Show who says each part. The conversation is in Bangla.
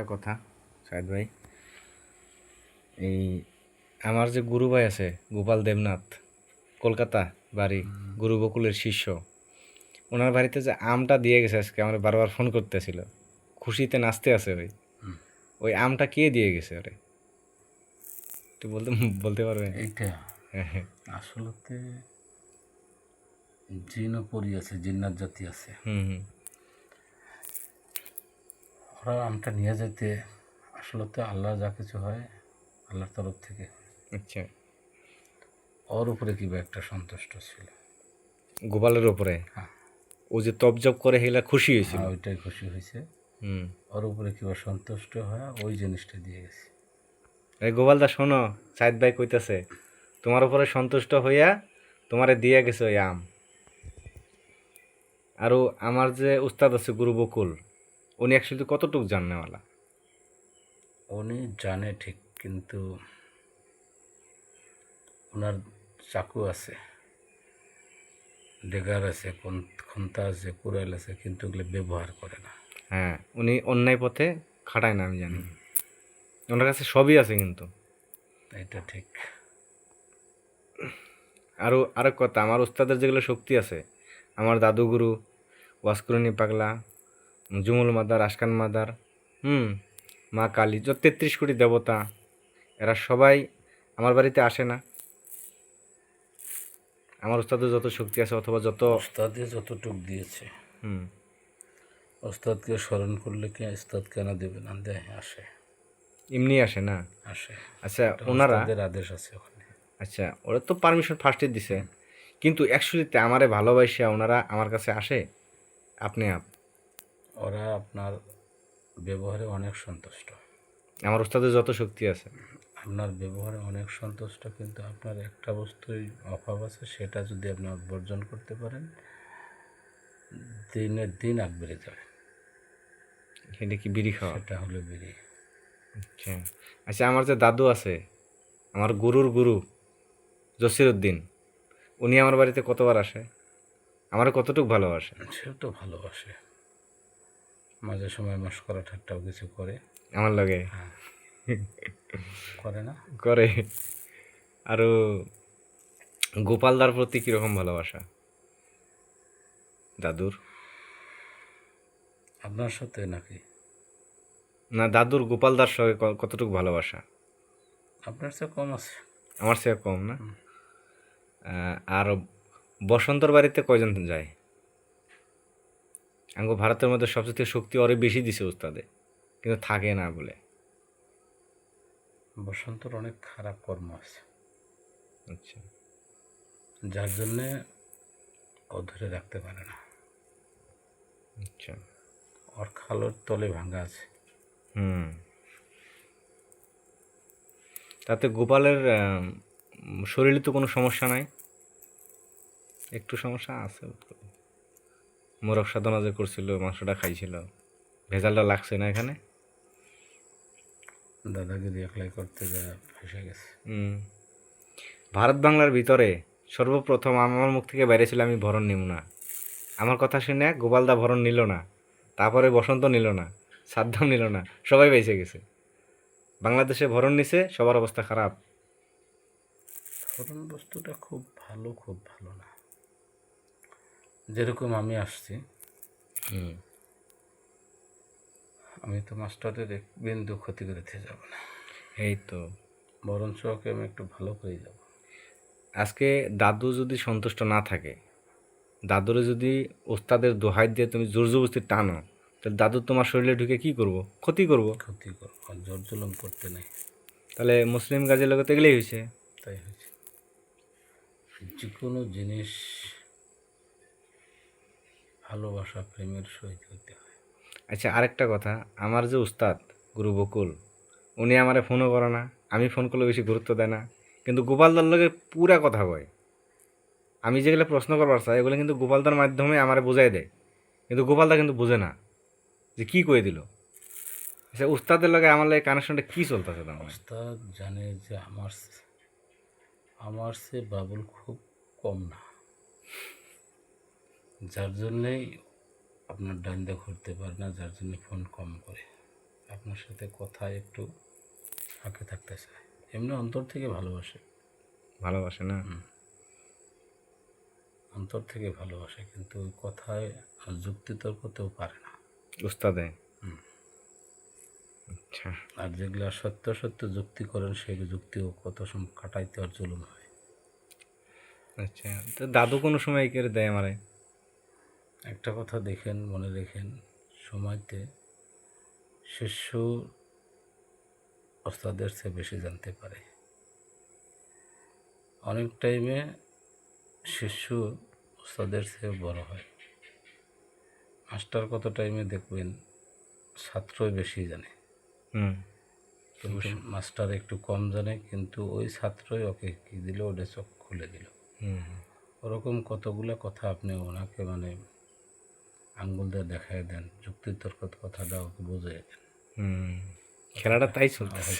Speaker 1: একটা কথা সাহেদ ভাই। এই আমার যে গুরু ভাই আছে গোপাল দেবনাথ কলকাতা বাড়ি গুরু বকুলের শিষ্য ওনার বাড়িতে যে আমটা দিয়ে গেছে আজকে আমার বারবার ফোন করতেছিল। খুশিতে নাচতে আছে ওই ওই আমটা কে দিয়ে গেছে ওরে? তুই বলতে বলতে পারবেন
Speaker 2: এইটা?
Speaker 1: হ্যাঁ হ্যাঁ।
Speaker 2: আসলতে জিন ও পরি আছে জিন্নাত জাতি আছে।
Speaker 1: হুম হুম।
Speaker 2: ওরা আমটা নিয়ে যেতে আসলতে আল্লাহ যা কিছু হয় আল্লাহর তরফ থেকে।
Speaker 1: আচ্ছা।
Speaker 2: ওর উপরে কিবা একটা সন্তুষ্ট ছিল?
Speaker 1: গোপালের উপরে?
Speaker 2: হ্যাঁ।
Speaker 1: ও যে তপজপ করে হেলা খুশি হয়েছিল?
Speaker 2: হ্যাঁ, ওইটাই খুশি হয়েছে।
Speaker 1: হুম।
Speaker 2: ওর উপরে কিবা সন্তুষ্ট হয় ওই জিনিসটা দিয়ে গেছে।
Speaker 1: এই গোপালদা শোনো সাইদ ভাই কইতাছে তোমার উপরে সন্তুষ্ট হইয়া তোমারে দিয়ে গেছে ওই আম। আরও আমার যে উস্তাদ আছে গুরু বকুল উনি অ্যাকচুয়ালি কতটুক জাননেওয়ালা?
Speaker 2: উনি জানে ঠিক কিন্তু ওনার চাকু আছে। ডেগার আছে কোন- খুন্তা আছে কুড়াইল আছে কিন্তু ওগুলো ব্যবহার করে না।
Speaker 1: হ্যাঁ উনি অন্যায় পথে খাটায় না আমি জানি। ওনার কাছে সবই আছে কিন্তু।
Speaker 2: এটা ঠিক।
Speaker 1: আরও আরেক কথা আমার উস্তাদের যেগুলো শক্তি আছে আমার দাদুগুরু ওয়াসকুরনি পাগলা জুমুল মাদার আশকান মাদার হুম মা কালী যত তেত্রিশ কোটি দেবতা এরা সবাই আমার বাড়িতে আসে না। আমার উস্তাদের যত শক্তি আছে অথবা যত
Speaker 2: ওস্তাদে যতটুক দিয়েছে।
Speaker 1: হুম।
Speaker 2: ওস্তাদকে স্মরণ করলে কি ওস্তাদ কেন দেবে না? দেয় আসে।
Speaker 1: এমনি আসে না?
Speaker 2: আসে।
Speaker 1: আচ্ছা ওনারা
Speaker 2: ওস্তাদের আদেশ আছে ওখানে।
Speaker 1: আচ্ছা ওরা তো পারমিশন ফার্স্টে দিছে। কিন্তু অ্যাকচুয়ালিতে আমারে ভালোবাসা ওনারা আমার কাছে আসে? আপনি আপ
Speaker 2: ওরা আপনার ব্যবহারে অনেক সন্তুষ্ট।
Speaker 1: আমার উস্তাদের যত শক্তি আছে।
Speaker 2: আপনার ব্যবহারে অনেক সন্তুষ্ট কিন্তু আপনার একটা বস্তুই অভাব আছে সেটা যদি আপনি বর্জন করতে পারেন দিনের দিন আগ বেড়ে যাবে।
Speaker 1: সেটা কি বিড়ি খাওয়া?
Speaker 2: সেটা হলো বিড়ি।
Speaker 1: আচ্ছা। আচ্ছা আমার যে দাদু আছে আমার গুরুর গুরু জসির উদ্দিন উনি আমার বাড়িতে কতবার আসে? আমার কতটুকু ভালোবাসে?
Speaker 2: সেও তো ভালোবাসে। মাঝে সময় মস্করা ঠাট্টাও কিছু করে।
Speaker 1: আমার লাগে?
Speaker 2: করে না?
Speaker 1: করে। আরও গোপালদার প্রতি কীরকম ভালোবাসা? দাদুর?
Speaker 2: আপনার সাথে নাকি?
Speaker 1: না দাদুর গোপালদার সঙ্গে কতটুকু ভালোবাসা?
Speaker 2: আপনার চেয়ে কম আছে।
Speaker 1: আমার সে কম না? আর বসন্তর বাড়িতে কয়জন যায়? আঙ্গো ভারতের মধ্যে সবচেয়ে শক্তি অরে বেশি দিছে উস্তাদে কিন্তু থাকে না বলে।
Speaker 2: বসন্তর অনেক খারাপ কর্ম আছে।
Speaker 1: আচ্ছা।
Speaker 2: যার জন্যে ও ধরে রাখতে পারে না।
Speaker 1: আচ্ছা।
Speaker 2: ওর খালোর তলে ভাঙা আছে।
Speaker 1: হুম। তাতে গোপালের শরীরে তো কোনো সমস্যা নাই? একটু সমস্যা আছে মোরগ সাধনা যে করছিল মাংসটা খাইছিল ভেজালটা লাগছে না এখানে?
Speaker 2: দাদাগিরি অ্যাপ্লাই করতে যা ফেসে গেছে।
Speaker 1: হুম। ভারত বাংলার ভিতরে সর্বপ্রথম আমার মুখ থেকে বাইরেছিল আমি ভরণ নিব না। আমার কথা শুনে গোপালদা ভরণ নিল না তারপরে বসন্ত নিল না সাদ্দাম নিল না সবাই বেঁচে গেছে। বাংলাদেশে ভরণ নিছে সবার অবস্থা খারাপ।
Speaker 2: ভরণ বস্তুটা খুব ভালো খুব ভালো না। যেরকম আমি আসছি আমি তো মাস্টারের এক বিন্দু ক্ষতি করে থেকে যাব না।
Speaker 1: এই তো।
Speaker 2: বরঞ্চ ওকে আমি একটু ভালো করে যাব।
Speaker 1: আজকে দাদু যদি সন্তুষ্ট না থাকে দাদুরে যদি ওস্তাদের দোহাই দিয়ে তুমি জোর জবস্তি টানো তাহলে দাদু তোমার শরীরে ঢুকে কি করব? ক্ষতি করব?
Speaker 2: ক্ষতি করব জোর জুলুম করতে নেই।
Speaker 1: তাহলে মুসলিম গাজের লোক তো এগুলোই হয়েছে।
Speaker 2: তাই হয়েছে। যে কোনো জিনিস ভালোবাসা প্রেমের সহিত হইতে হয়।
Speaker 1: আচ্ছা আরেকটা কথা। আমার যে উস্তাদ গুরু বকুল উনি আমারে ফোনও করে না। আমি ফোন করলে বেশি গুরুত্ব দেয় না। কিন্তু গোপালদার লগে পুরা কথা কয়। আমি যেগুলো প্রশ্ন করবার চাই এগুলো কিন্তু গোপালদার মাধ্যমে আমারে বোঝাই দেয়। কিন্তু গোপালদা কিন্তু বোঝে না যে কি কয়ে দিল। আচ্ছা উস্তাদের লগে আমার লাগে কানেকশনটা কী চলতেছে তোমার
Speaker 2: উস্তাদ জানে যে আমার আমার সে বাবুল খুব কম না। যার জন্যেই আপনার ডাইন্দা ঘুরতে পারে না যার জন্য ফোন কম করে। আপনার সাথে কথা একটু ফাঁকে থাকতে চায়। এমনি অন্তর থেকে ভালোবাসে।
Speaker 1: ভালোবাসে না?
Speaker 2: অন্তর থেকে ভালোবাসে কিন্তু ওই কথায় যুক্তিতর্কতেও পারে না।
Speaker 1: উস্তাদে? আচ্ছা।
Speaker 2: আর যেগুলো সত্য সত্য যুক্তি করেন সেই যুক্তিও কত সময় কাটাইতে আর জুলুম হয়।
Speaker 1: আচ্ছা। তো দাদু কোনো সময় করে দেয় আমারে
Speaker 2: একটা কথা দেখেন মনে রেখেন সময়তে শিষ্য ওস্তাদের চেয়ে বেশি জানতে পারে। অনেক টাইমে শিষ্য ওস্তাদের চেয়ে বড় হয়। মাস্টার কত টাইমে দেখবেন ছাত্রই বেশি জানে। কিন্তু মাস্টার একটু কম জানে কিন্তু ওই ছাত্রই ওকে কী দিল ওটা চোখ খুলে দিল।
Speaker 1: হুম।
Speaker 2: ওরকম কতগুলো কথা আপনি ওনাকে মানে আঙ্গুল দিয়ে দেখাই দেন যুক্তি তর্ক কথাটা ওকে বুঝে দেন
Speaker 1: হুম খেলাটা তাই চলতেছে।